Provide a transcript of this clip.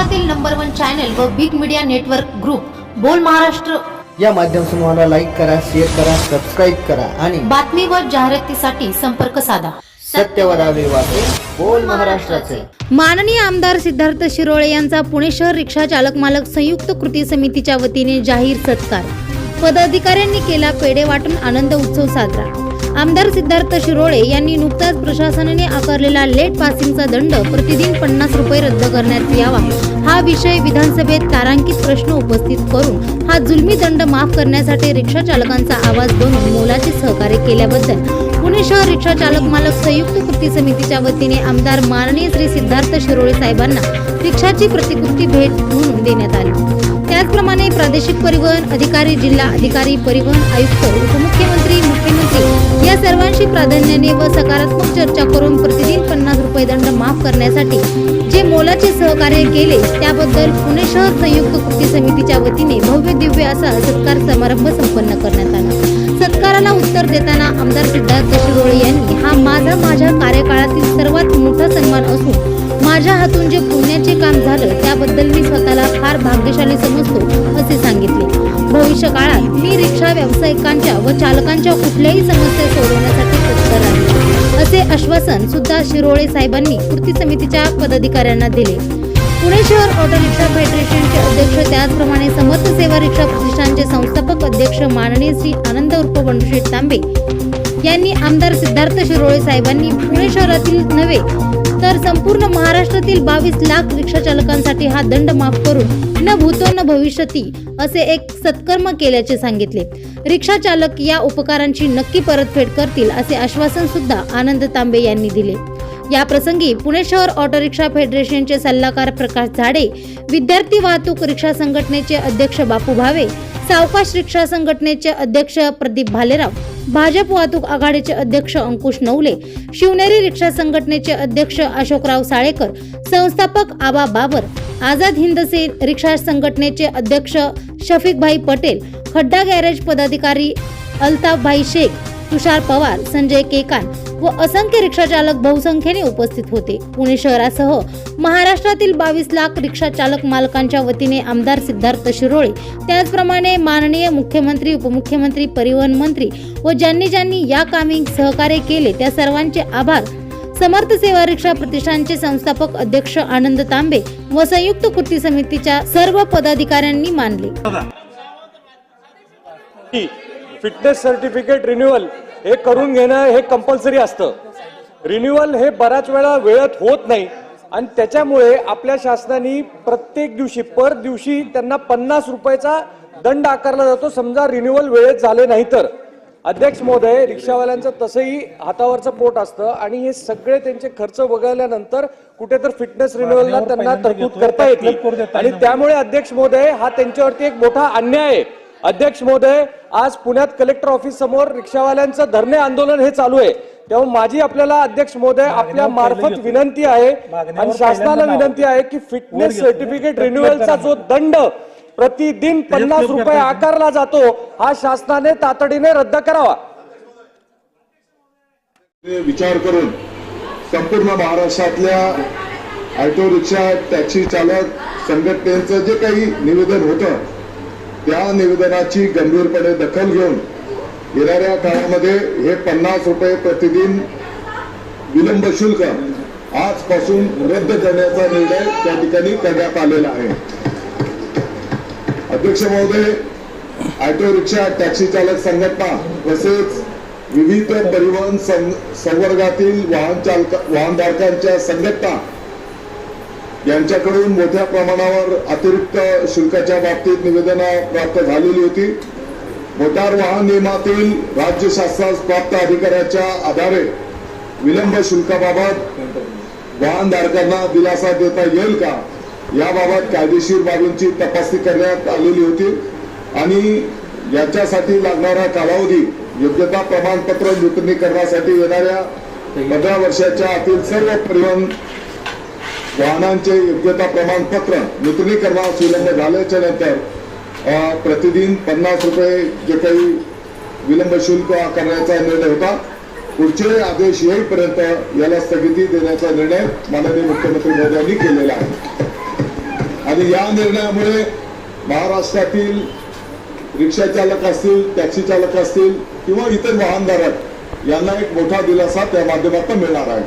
महाराष्ट्रातील number one channel व big media network group Bol Maharashtra. या माध्यम समूहाला लाईक करा शेअर करा सबस्क्राईब करा आणि बातमी व जाहिरातीसाठी संपर्क साधा. बोल महाराष्ट्राचे. माननीय आमदार सिद्धार्थ शिरोळे यांचा पुणे शहर रिक्षा चालक मालक संयुक्त कृती समितीच्या वतीने जाहीर सत्कार. पदाधिकाऱ्यांनी केला पेढे वाटून आनंद उत्सव साजरा. आमदार सिद्धार्थ शिरोळे यांनी नुकताच प्रशासनाने आकारलेला लेट पासिंगचा दंड प्रतिदिन पन्नास रुपये रद्द करण्यात यावा. हा विषय विधानसभेत तारांकित प्रश्न उपस्थित करून हा जुलमी दंड माफ करण्यासाठी रिक्षा चालकांचा आवाज बनून मोलाचे सहकार्य केल्याबद्दल पुणे शहर रिक्षा चालक मालक संयुक्त कृती समितीच्या वतीने आमदार माननीय श्री सिद्धार्थ शिरोळे साहेबांना रिक्षाची प्रतिकृती भेट म्हणून देण्यात आली. त्याचप्रमाणे प्रादेशिक परिवहन अधिकारी जिल्हा अधिकारी परिवहन आयुक्त उपमुख्यमंत्री मुख्यमंत्री या सर्वांशी प्राधान्याने व सकारात्मक चर्चा करून प्रतिदिन पन्नास रुपये दंड माफ करण्यासाठी जे मोलाचे सहकार्य केले त्याबद्दल पुणे शहर संयुक्त कृती समितीच्या वतीने भव्य दिव्य असा सत्कार समारंभ संपन्न करण्यात आला. सत्काराला उत्तर देताना आमदार सिद्धार्थ शिरोळे यांनी हा माझा माझ्या कार्यकाळातील सर्वात मोठा सन्मान असून माझ्या हातून जे पुण्याचे काम झालं त्याबद्दल मी स्वतःला फार भाग्यशाली समजतो असे सांगितले. भविष्य काळात मी रिक्षा व्यावसायिकांच्या व चालकांच्या कुठल्याही समस्या सोडवण्यासाठी तत्पर आहे असे आश्वासन सुद्धा शिरोळे साहेबांनी कृती समितीच्या पदाधिकाऱ्यांना दिले. पुणे शहर ऑटो रिक्षा फेडरेशनचे अध्यक्ष त्याचप्रमाणे समर्थ सेवा रिक्षा प्रतिष्ठानचे संस्थापक अध्यक्ष माननीय श्री आनंद उर्फ बंडुशेठ तांबे यांनी आमदार सिद्धार्थ शिरोळे साहेबांनी पुणे शहरातील नव्हे तर संपूर्ण महाराष्ट्रातील बावीस लाख रिक्षा चालकांसाठी हा दंड माफ करून न भूतो न भविष्यती असे एक सत्कर्म केल्याचे सांगितले. रिक्षा चालक या उपकारांची नक्की परतफेड करतील असे आश्वासन सुद्धा आनंद तांबे यांनी दिले. या प्रसंगी पुणे शहर ऑटो रिक्षा फेडरेशनचे सल्लागार प्रकाश झाडे विद्यार्थी वाहतूक रिक्षा संघटनेचे अध्यक्ष बापू भावे सावकाश रिक्षा संघटनेचे अध्यक्ष प्रदीप भालेराव भाजप वाहतूक आघाडीचे अध्यक्ष अंकुश नवले शिवनेरी रिक्षा संघटनेचे अध्यक्ष अशोकराव साळेकर संस्थापक आबा बाबर आझाद हिंद सेन रिक्षा संघटनेचे अध्यक्ष शफीकभाई पटेल खड्डा गॅरेज पदाधिकारी अल्ताफभाई शेख तुषार पवार संजय केकान व असंख्य रिक्षाचालक बहुसंख्येने उपस्थित होते. पुणे शहरासह महाराष्ट्रातील बावीस लाख रिक्षाचालक मालकांच्या वतीने आमदार सिद्धार्थ शिरोळे त्याचप्रमाणे माननीय मुख्यमंत्री उपमुख्यमंत्री परिवहन मंत्री व ज्यांनी ज्यांनी या कामी सहकार्य केले त्या सर्वांचे आभार. समर्थ सेवा रिक्षा प्रतिष्ठानचे संस्थापक अध्यक्ष आनंद तांबे व संयुक्त कृती समितीच्या सर्व पदाधिकाऱ्यांनी मानले. फिटनेस सर्टिफिकेट रिन्युअल हे करून घेणं हे कंपल्सरी असतं. रिन्युअल हे बऱ्याच वेळा वेळेत होत नाही. आणि त्याच्यामुळे आपल्या शासनाने प्रत्येक दिवशी पर दिवशी त्यांना पन्नास रुपयाचा दंड आकारला जातो. समजा रिन्युअल वेळेत झाले नाही तर. अध्यक्ष महोदय रिक्षावाल्यांचं तसंही हातावरचं पोट असतं आणि हे सगळे त्यांचे खर्च वगळल्यानंतर कुठे तर फिटनेस रिन्युअलला त्यांना तरतूद करता येते आणि त्यामुळे अध्यक्ष महोदय हा त्यांच्यावरती एक मोठा अन्याय आहे. अध्यक्ष महोदय आज पुण्यात कलेक्टर ऑफिस समोर रिक्षावाल्यांचं धरणे आंदोलन हे चालू आहे. तेव्हा माझी आपल्याला अध्यक्ष महोदय आपल्या मार्फत विनंती आहे आणि शासनाला विनंती आहे की फिटनेस सर्टिफिकेट रिन्युअलचा जो दंड प्रतिदिन पन्नास रुपये आकारला जातो हा शासनाने तातडीने रद्द करावा. विचार करून संपूर्ण महाराष्ट्रातल्या ऑटो रिक्षा टॅक्सी चालक संघटनेचं जे काही निवेदन होतं त्या निवेदनाची गंभीरपणे दखल घेऊन येणाऱ्या काळामध्ये हे पन्नास रुपये प्रतिदिन विलंब शुल्क आजपासून रद्द करण्याचा निर्णय त्या ठिकाणी करण्यात आलेला आहे. अध्यक्ष महोदय ऑटो रिक्षा टॅक्सी चालक संघटना तसेच विविध परिवहन सं- संवर्गातील वाहन चालक वाहनधारकांच्या संघटना यांच्याकडून मोठ्या प्रमाणावर अतिरिक्त शुल्काच्या बाबतीत निवेदनं प्राप्त झालेली होती. मोटार वाहन नियमातील राज्य शासनास प्राप्त अधिकाऱ्याच्या आधारे विलंब शुल्काबाबत वाहनधारकांना दिलासा देता येईल का? याबाबत कायदेशीर बाबींची तपासणी करण्यात आलेली होती. आणि याच्यासाठी लागणारा कालावधी योग्यता प्रमाणपत्र नूतनीकरणासाठी येणाऱ्या पंधरा वर्षाच्या आतील सर्व परिवहन वाहनांचे योग्यता प्रमाणपत्र नूतनीकरणास विलंब झाल्याच्यानंतर प्रतिदिन पन्नास रुपये जे काही विलंब शुल्क आकारण्याचा निर्णय होता. पुढचे आदेश येईपर्यंत याला स्थगिती देण्याचा निर्णय माननीय मुख्यमंत्री मोदी केलेला आहे. आणि या निर्णयामुळे महाराष्ट्रातील रिक्षा चालक असतील टॅक्सी चालक असतील किंवा इतर वाहनधारक यांना एक मोठा दिलासा त्या माध्यमातून मिळणार आहे.